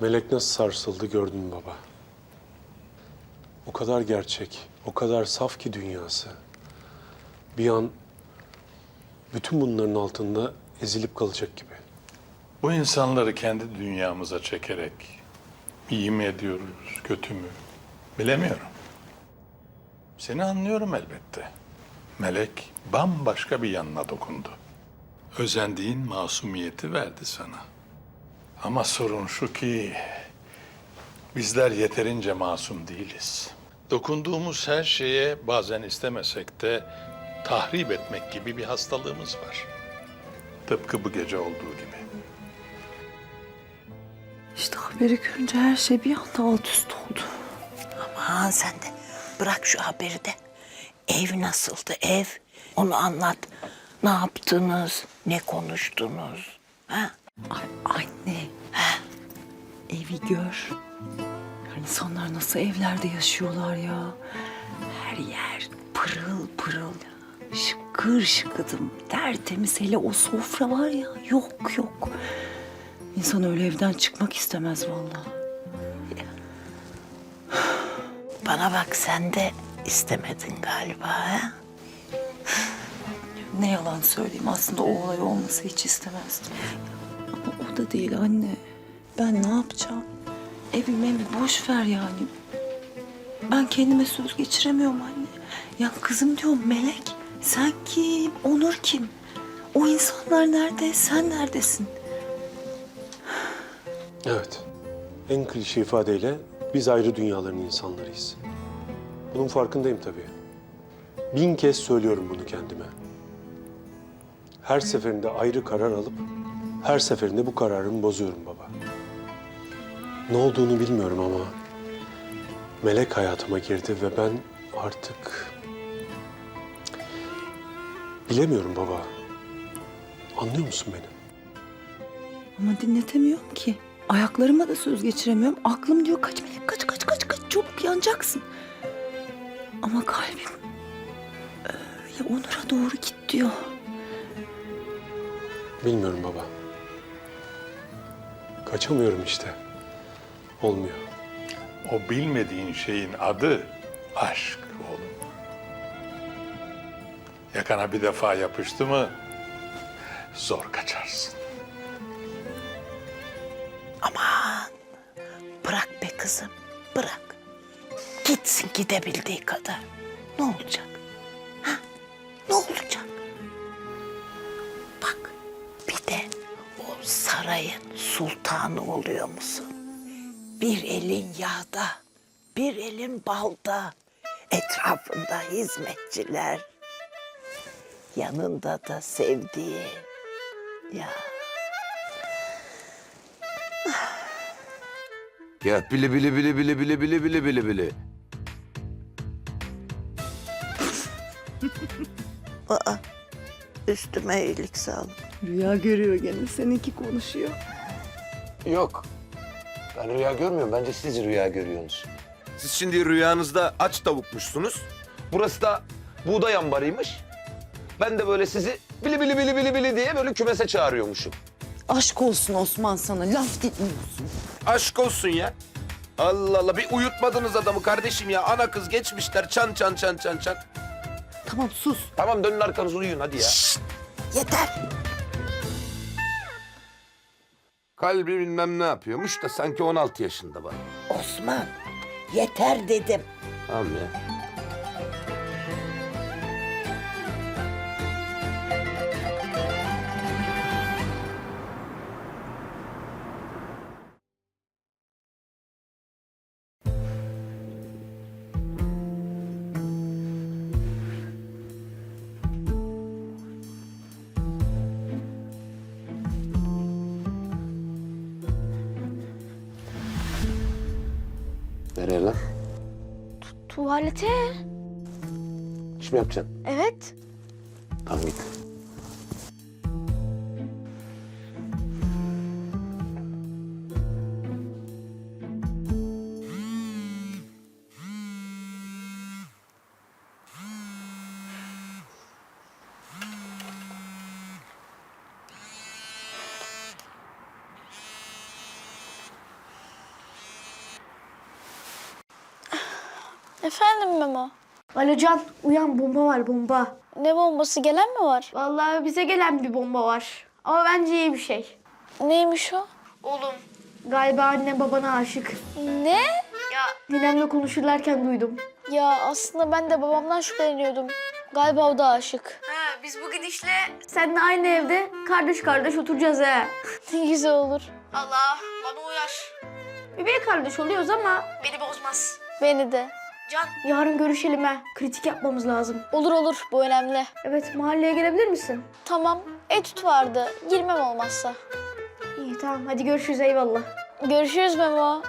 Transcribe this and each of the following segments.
Melek nasıl sarsıldı gördün baba? O kadar gerçek, o kadar saf ki dünyası. Bir an bütün bunların altında ezilip kalacak gibi. Bu insanları kendi dünyamıza çekerek iyi mi ediyoruz, kötü mü? Bilemiyorum. Seni anlıyorum elbette. Melek bambaşka bir yanına dokundu. Özendiğin masumiyeti verdi sana. Ama sorun şu ki bizler yeterince masum değiliz. Dokunduğumuz her şeye bazen istemesek de tahrip etmek gibi bir hastalığımız var. Tıpkı bu gece olduğu gibi. İşte haberi görünce her şey bir anda alt üst oldu. Aman sen de bırak şu haberi de. Ev nasıldı ev? Onu anlat. Ne yaptınız? Ne konuştunuz? Ha? Ay anne. Evi gör. Ya insanlar nasıl evlerde yaşıyorlar ya. Her yer pırıl pırıl. Şıkır şıkıdım. Tertemiz hele o sofra var ya. Yok yok. İnsan öyle evden çıkmak istemez vallahi. Bana bak sen de istemedin galiba ha? Ne yalan söyleyeyim aslında o olay olması hiç istemezdim. Ama o da değil anne. Ben ne yapacağım? Evim evi boş ver yani. Ben kendime söz geçiremiyorum anne. Ya kızım diyorum Melek. Sen kim? Onur kim? O insanlar nerede? Sen neredesin? Evet, en klişe ifadeyle biz ayrı dünyaların insanlarıyız. Bunun farkındayım tabii. Bin kez söylüyorum bunu kendime. Her seferinde ayrı karar alıp her seferinde bu kararımı bozuyorum baba. Ne olduğunu bilmiyorum ama Melek hayatıma girdi ve ben artık bilemiyorum baba. Anlıyor musun beni? Ama dinletemiyorum ki. Ayaklarıma da söz geçiremiyorum. Aklım diyor kaç Melek kaç kaç kaç kaç çabuk yanacaksın. Ama kalbim öyle Onur'a doğru git diyor. Bilmiyorum baba. Kaçamıyorum işte. Olmuyor. O bilmediğin şeyin adı aşk oğlum. Yakana bir defa yapıştı mı zor kaçarsın. Aman bırak be kızım bırak. Gitsin gidebildiği kadar. Ne olacak? Ha? Ne olacak? Bak bir de o sarayın sultanı oluyor musun? Bir elin yağda, bir elin balda. Etrafında hizmetçiler. Yanında da sevdiği. Ya Ya bili bili bili bili bili bili bili bili bili. üstüme iyilik sağlık. Rüya görüyor gene. Seninki konuşuyor. Yok. Ben rüya görmüyorum. Bence siz rüya görüyorsunuz. Siz şimdi rüyanızda aç tavukmuşsunuz. Burası da buğday ambarıymış. Ben de böyle sizi bili bili bili bili bili diye böyle kümese çağırıyormuşum. Aşk olsun Osman sana. Laf dinliyorsun. Aşk olsun ya. Allah Allah bir uyutmadınız adamı kardeşim ya. Ana kız geçmişler çan çan çan çan çan. Tamam sus. Tamam dönün arkanızı uyuyun hadi ya. Yeter. Kalbi bilmem ne yapıyormuş da sanki 16 yaşında var. Osman yeter dedim. Tamam ya. Nereye lan? Tuvalete. İş mi yapacaksın? Evet. Tamam git. Efendim Memo? Alo Can, uyan bomba var bomba. Ne bombası gelen mi var? Vallahi bize gelen bir bomba var. Ama bence iyi bir şey. Neymiş o? Oğlum. Galiba annem babana aşık. Ne? Ya ninemle konuşurlarken duydum. Ya aslında ben de babamdan şüpheleniyordum. Galiba o da aşık. Ha, biz bugün işte seninle aynı evde kardeş kardeş oturacağız he. Ne güzel olur. Allah bana uyar. Üvey kardeş oluyoruz ama beni bozmaz. Beni de. Can yarın görüşelim ha. Kritik yapmamız lazım. Olur olur bu önemli. Evet mahalleye gelebilir misin? Tamam etüt vardı. Girmem olmazsa. İyi tamam hadi görüşürüz eyvallah. Görüşürüz Memo.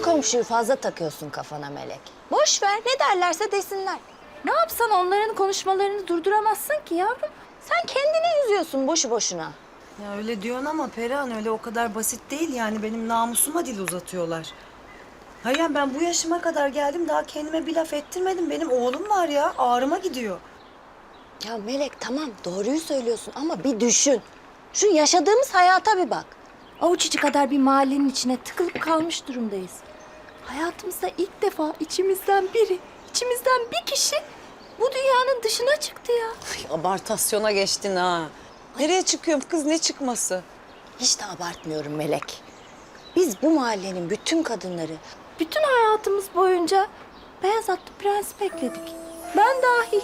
Konu komşuyu fazla takıyorsun kafana Melek. Boş ver ne derlerse desinler. Ne yapsan onların konuşmalarını durduramazsın ki yavrum. Sen kendini yüzüyorsun boşu boşuna. Ya öyle diyorsun ama Perihan öyle o kadar basit değil yani benim namusuma dil uzatıyorlar. Hayır yani ben bu yaşıma kadar geldim daha kendime bir laf ettirmedim. Benim oğlum var ya ağrıma gidiyor. Ya Melek tamam doğruyu söylüyorsun ama bir düşün. Şu yaşadığımız hayata bir bak. Avuç içi kadar bir mahallenin içine tıkılıp kalmış durumdayız. Hayatımızda ilk defa içimizden biri, içimizden bir kişi bu dünyanın dışına çıktı ya. Abartasyona geçtin ha. Nereye çıkıyorum kız ne çıkması? Hiç de abartmıyorum Melek. Biz bu mahallenin bütün kadınları, bütün hayatımız boyunca beyaz atlı prens bekledik. Ben dahil.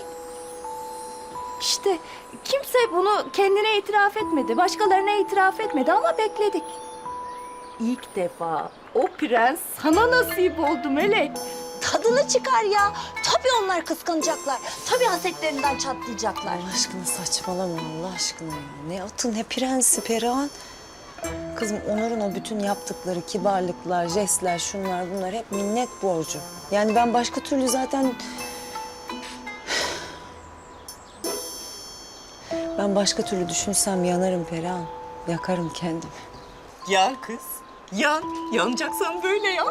İşte kimse bunu kendine itiraf etmedi, başkalarına itiraf etmedi ama bekledik. İlk defa o prens sana nasip oldu Melek. Tadını çıkar ya. Tabii onlar kıskanacaklar. Tabii hasetlerinden çatlayacaklar. Allah aşkına saçmalama Allah aşkına ya. Ne atı ne prensi Perihan. Kızım Onur'un o bütün yaptıkları kibarlıklar, jestler, şunlar bunlar hep minnet borcu. Yani ben başka türlü zaten... Ben başka türlü düşünsem yanarım Perihan. Yakarım kendimi. Yan kız. Yan. Yanacaksan böyle yan.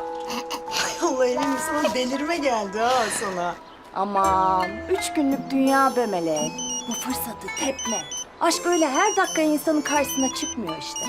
Ay Allah elim sana delirme geldi ha sana. Aman üç günlük dünya be Melek. Bu fırsatı tepme. Aşk öyle her dakika insanın karşısına çıkmıyor işte.